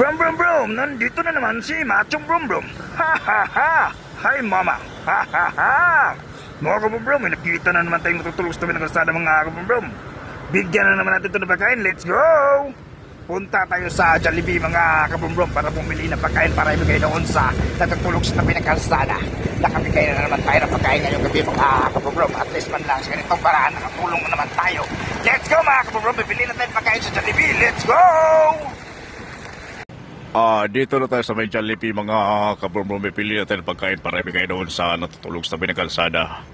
Brum brum brum, nandito na naman si Machong Brum Brum. Ha ha ha! Hi mama! Ha ha ha! Mga kabrum brum, may nakita na naman tayong matutulog sa tabi ng kalsada mga kabrum brum. Bigyan na naman natin ito ng pagkain, let's go! Punta tayo sa Jollibee mga kabrum brum para bumili ng pagkain para ibigay doon sa natutulog sa tabi ng kalsada. Nakabigay na naman tayo ng pagkain ngayong gabi mga kabrum brum. At least man lang sa ganitong paraan, nakatulong na naman tayo. Let's go mga kabrum brum, bibili na tayo pagkain sa Jollibee, let's go! Ah, dito na tayo sa may Jollibee mga kabrombrom. Pipili natin pagkain para ibigay doon sa natutulog sa tabi ng kalsada.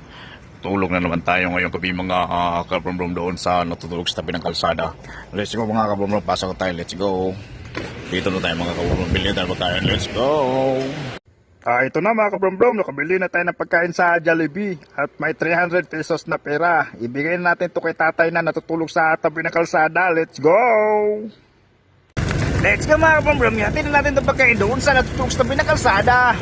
Tulong na naman tayo ngayong gabi mga uh, kabrombrom doon sa natutulog sa tabi ng kalsada. Let's go mga kabrombrom. Pasok tayo. Let's go. Dito na tayo mga kabrombrom. Pili na tayo ng pagkain. Let's go. Ah, ito na mga kabrombrom, nakabili na tayo ng pagkain sa Jollibee at may 300 pesos na pera. Ibigay na natin to kay tatay na natutulog sa tabi ng kalsada. Let's go! Let's go mga kabrombrom, yatin na natin itong pagkain doon sa natutulog sa tabi ng kalsada.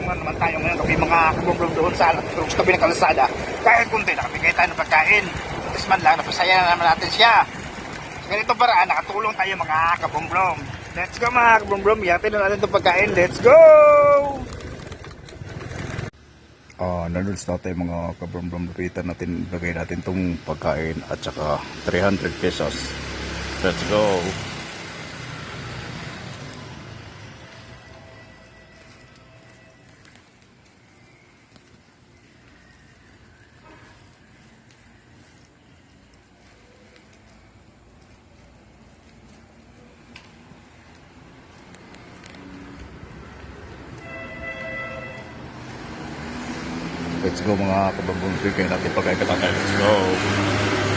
Naman tayo ngayon kami mga kabrombrom doon sa natutulog sa tabi ng kalsada. Kahit kunti, nakabigay tayo ng pagkain. Tapos man lang, napasaya na naman natin siya. Sa ganito paraan, nakatulong tayo mga kabrombrom. Let's go mga kabrombrom, yatin na natin itong pagkain. Let's go! Ah, nandun na tayo mga kabrombrom. Lapitan natin, ibigay natin tong pagkain at saka 300 pesos. Let's go. Let's go mga kabrombrom. Ibigay natin pagkain ka tatay. Let's go.